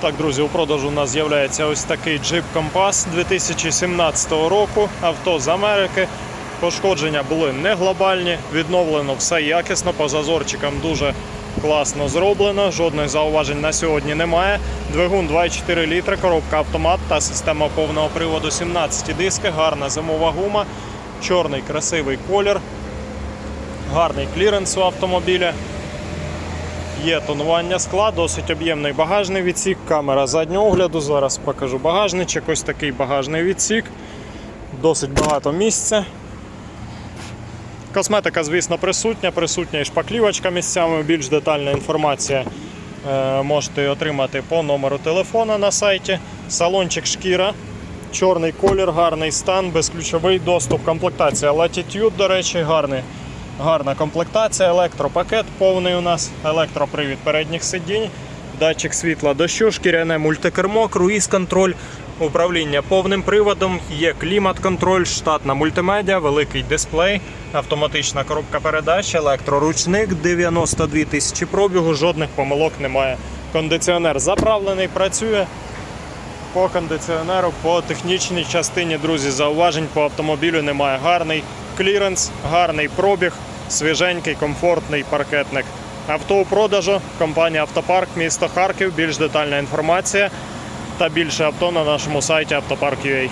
Так, друзі, у продажу у нас з'являється ось такий Jeep Compass 2017 року. Авто з Америки. Пошкодження були не глобальні, відновлено все якісно, по зазорчикам дуже класно зроблено. Жодних зауважень на сьогодні немає. Двигун 2,4 літри, коробка автомат та система повного приводу 17 диски, гарна зимова гума, чорний красивий колір, гарний кліренс у автомобіля. Є тонування скла, досить об'ємний багажний відсік, камера заднього огляду. Зараз покажу багажничок. Ось такий багажний відсік. Досить багато місця. Косметика, звісно, присутня, присутня і шпаклівочка місцями. Більш детальна інформація е, можете отримати по номеру телефона на сайті. Салончик шкіра, чорний колір, гарний стан, безключовий доступ, комплектація Latitude, до речі, гарний. Гарна комплектація, електропакет повний у нас, електропривід передніх сидінь, датчик світла дощу, шкіряне мультикермо, круїз-контроль, управління повним приводом, є клімат-контроль, штатна мультимедіа, великий дисплей, автоматична коробка передач, електроручник, 92 тисячі пробігу, жодних помилок немає. Кондиціонер заправлений, працює. По кондиціонеру, по технічній частині, друзі, зауважень по автомобілю немає. Гарний кліренс, гарний пробіг, свіженький, комфортний паркетник. Авто у продажу, компанія Автопарк, місто Харків. Більш детальна інформація та більше авто на нашому сайті автопарк.ua.